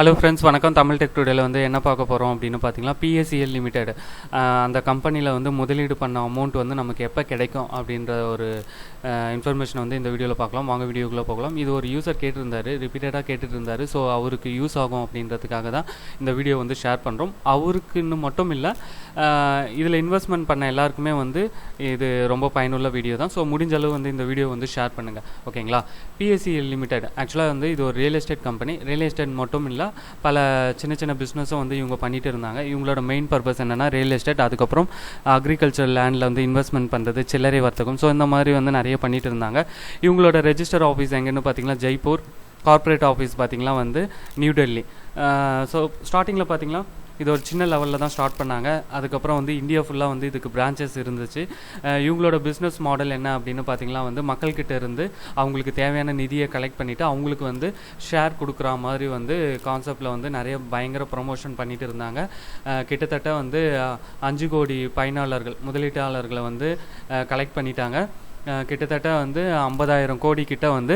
Hello friends வணக்கம். Tamil tech டுடேல வந்து என்ன பார்க்க போகிறோம் அப்படின்னு பார்த்தீங்கன்னா பிஎஸ்சிஎல் லிமிடெட் அந்த கம்பெனியில் வந்து முதலீடு பண்ண அமௌண்ட் வந்து நமக்கு எப்போ கிடைக்கும் அப்படின்ற ஒரு இன்ஃபர்மேஷன் வந்து இந்த வீடியோவில் பார்க்கலாம். வாங்க வீடியோக்குள்ளே போகலாம். இது ஒரு யூசர் கேட்டிருந்தார் ரிப்பீட்டடாக கேட்டுட்டு இருந்தார் ஸோ அவருக்கு யூஸ் ஆகும் அப்படின்றதுக்காக தான் இந்த வீடியோ வந்து ஷேர் பண்ணுறோம் அவருக்குன்னு மட்டும் இல்லை இதில் இன்வெஸ்ட்மெண்ட் பண்ண எல்லாருக்குமே வந்து இது ரொம்ப பயனுள்ள வீடியோ தான். ஸோ முடிஞ்ச அளவு வந்து இந்த வீடியோ வந்து ஷேர் பண்ணுங்கள் ஓகேங்களா பிஎஸ்சிஎல் லிமிடெட் ஆக்சுவலாக வந்து இது ஒரு real estate company real estate மட்டும் இல்லை பல சின்ன சின்ன பிஸ்னஸும் வந்து இவங்க பண்ணிட்டு இருந்தாங்க. இவங்களோட மெயின் பர்பஸ் என்னென்னா ரியல் எஸ்டேட் அதுக்கப்புறம் அக்ரிகல்ச்சர் லேண்டில் வந்து இன்வெஸ்ட்மெண்ட் பண்ணுறது சில்லறை வர்த்தகம். ஸோ இந்த மாதிரி வந்து நிறைய பண்ணிட்டு இருந்தாங்க. இவங்களோட ரெஜிஸ்டர் ஆஃபீஸ் எங்கேன்னு பார்த்தீங்கன்னா ஜெய்ப்பூர். கார்ப்பரேட் ஆஃபீஸ் பார்த்தீங்கன்னா வந்து நியூ டெல்லி ஸோ ஸ்டார்டிங்கில் பார்த்தீங்கன்னா இது ஒரு சின்ன லெவலில் தான் ஸ்டார்ட் பண்ணாங்க. அதுக்கப்புறம் வந்து இந்தியா ஃபுல்லாக வந்து இதுக்கு பிரான்ச்சஸ் இருந்துச்சு. இவங்களோட பிஸ்னஸ் மாடல் என்ன அப்படின்னு பார்த்தீங்கன்னா வந்து மக்கள்கிட்ட இருந்து அவங்களுக்கு தேவையான நிதியை கலெக்ட் பண்ணிவிட்டு அவங்களுக்கு வந்து ஷேர் கொடுக்குற மாதிரி வந்து கான்செப்டில் வந்து நிறைய பயங்கர ப்ரொமோஷன் பண்ணிட்டு இருந்தாங்க. கிட்டத்தட்ட வந்து அஞ்சு கோடி பயனாளர்கள் முதலீட்டாளர்களை வந்து கலெக்ட் பண்ணிட்டாங்க. கிட்டத்தட்ட வந்து ஐம்பதாயிரம் கோடி கிட்ட வந்து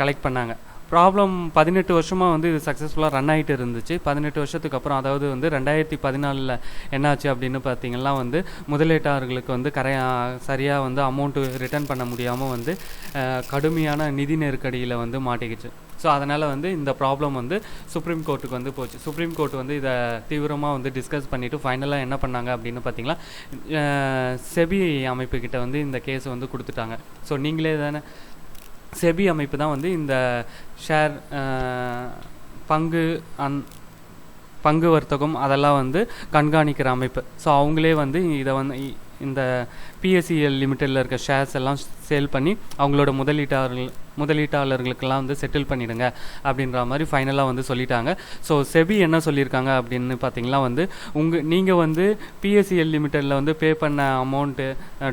கலெக்ட் பண்ணாங்க. ப்ராப்ளம் பதினெட்டு வருஷமாக வந்து இது சக்ஸஸ்ஃபுல்லாக ரன் ஆகிட்டு இருந்துச்சு. பதினெட்டு வருஷத்துக்கு அப்புறம் அதாவது வந்து ரெண்டாயிரத்தி பதினாலில் என்னாச்சு அப்படின்னு பார்த்தீங்கன்னா வந்து முதலீட்டாளர்களுக்கு வந்து கரையா சரியாக வந்து அமௌண்ட்டு ரிட்டர்ன் பண்ண முடியாமல் வந்து கடுமையான நிதி நெருக்கடியில் வந்து மாட்டிக்கிச்சு. ஸோ அதனால் வந்து இந்த ப்ராப்ளம் வந்து சுப்ரீம் கோர்ட்டுக்கு வந்து போச்சு. சுப்ரீம் கோர்ட் வந்து இதை தீவிரமாக வந்து டிஸ்கஸ் பண்ணிவிட்டு ஃபைனலாக என்ன பண்ணாங்க அப்படின்னு பார்த்தீங்கன்னா செபி அமைப்புக்கிட்ட வந்து இந்த கேஸ் வந்து கொடுத்துட்டாங்க. ஸோ நீங்களே தானே செபி அமைப்பு தான் வந்து இந்த ஷேர் பங்கு அந் பங்கு வர்த்தகம் அதெல்லாம் வந்து கண்காணிக்கிற அமைப்பு. ஸோ அவங்களே வந்து இதை வந்து இந்த பிஎஸ்சிஎல் லிமிட்டெடில் இருக்க ஷேர்ஸ் எல்லாம் சேல் பண்ணி அவங்களோட முதலீட்டாளர்கள் முதலீட்டாளர்களுக்கெல்லாம் வந்து செட்டில் பண்ணிடுங்க அப்படின்ற மாதிரி ஃபைனலாக வந்து சொல்லிட்டாங்க. ஸோ செபி என்ன சொல்லியிருக்காங்க அப்படின்னு பார்த்தீங்கன்னா வந்து உங்கள் நீங்கள் வந்து பிஎஸ்சிஎல் லிமிட்டெடில் வந்து பே பண்ண அமௌண்ட்டு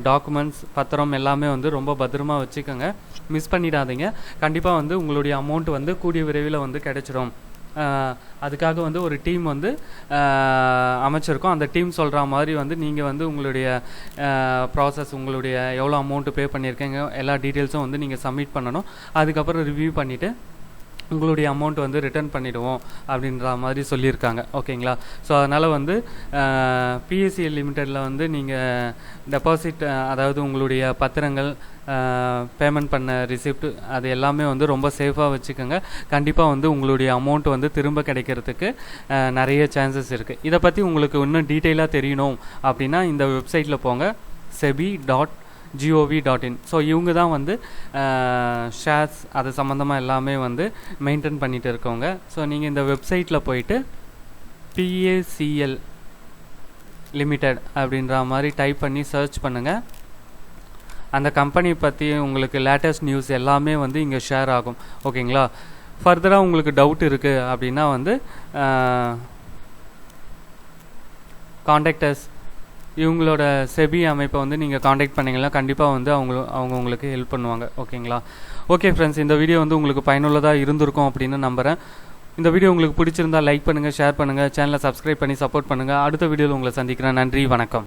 டாக்குமெண்ட்ஸ் பத்திரம் எல்லாமே வந்து ரொம்ப பத்திரமா வச்சுக்கோங்க. மிஸ் பண்ணிடாதீங்க. கண்டிப்பாக வந்து உங்களுடைய அமௌண்ட் வந்து கூடிய விரைவில் வந்து கிடைச்சிரும். அதுக்காக வந்து ஒரு டீம் வந்து அமைச்சிருக்கோம். அந்த டீம் சொல்கிற மாதிரி வந்து நீங்கள் வந்து உங்களுடைய ப்ராசஸ் உங்களுடைய எவ்வளோ அமௌண்ட்டு பே பண்ணியிருக்கீங்க எல்லா டீட்டெயில்ஸும் வந்து நீங்கள் சப்மிட் பண்ணணும். அதுக்கப்புறம் ரிவ்யூ பண்ணிவிட்டு உங்களுடைய அமௌண்ட் வந்து ரிட்டர்ன் பண்ணிவிடுவோம் அப்படின்ற மாதிரி சொல்லியிருக்காங்க. ஓகேங்களா ஸோ அதனால் வந்து பிஎஸ்சி லிமிட்டடில் வந்து நீங்கள் டெபாசிட் அதாவது உங்களுடைய பத்திரங்கள் பேமெண்ட் பண்ண ரிசிப்ட் அது எல்லாமே வந்து ரொம்ப சேஃபாக வச்சுக்கோங்க. கண்டிப்பாக வந்து உங்களுடைய அமௌண்ட் வந்து திரும்ப கிடைக்கிறதுக்கு நிறைய சான்சஸ் இருக்குது இதை பற்றி உங்களுக்கு இன்னும் டீட்டெயிலாக தெரியணும் அப்படின்னா இந்த வெப்சைட்டில் போங்க. SEBI dot G O V dot in so இவங்க தான் வந்து ஷேர்ஸ் அது சம்மந்தமாக எல்லாமே வந்து மெயின்டைன் பண்ணிகிட்டு இருக்கவங்க. ஸோ நீங்கள் இந்த வெப்சைட்டில் போயிட்டு பிஏசிஎல் லிமிடெட் அப்படின்ற மாதிரி டைப் பண்ணி சர்ச் பண்ணுங்கள் அந்த கம்பெனி பற்றி உங்களுக்கு லேட்டஸ்ட் நியூஸ் எல்லாமே வந்து இங்கே ஷேர் ஆகும். ஓகேங்களா? ஃபர்தராக உங்களுக்கு டவுட் இருக்குது அப்படின்னா வந்து காண்டாக்டர்ஸ் இவங்களோட செபி அமைப்பை வந்து நீங்கள் காண்டாக்ட் பண்ணீங்கன்னா கண்டிப்பாக வந்து அவங்க அவங்க உங்களுக்கு ஹெல்ப் பண்ணுவாங்க. ஓகேங்களா ஓகே ஃப்ரெண்ட்ஸ் இந்த வீடியோ வந்து உங்களுக்கு பயனுள்ளதாக இருந்திருக்கும் அப்படின்னு நம்புகிறேன் இந்த வீடியோ உங்களுக்கு பிடிச்சிருந்தா லைக் பண்ணுங்கள் ஷேர் பண்ணுங்கள் சேனலை சப்ஸ்கிரைப் பண்ணி சப்போர்ட் பண்ணுங்கள் அடுத்த வீடியோவில் உங்களை சந்திக்கிறேன். நன்றி வணக்கம்.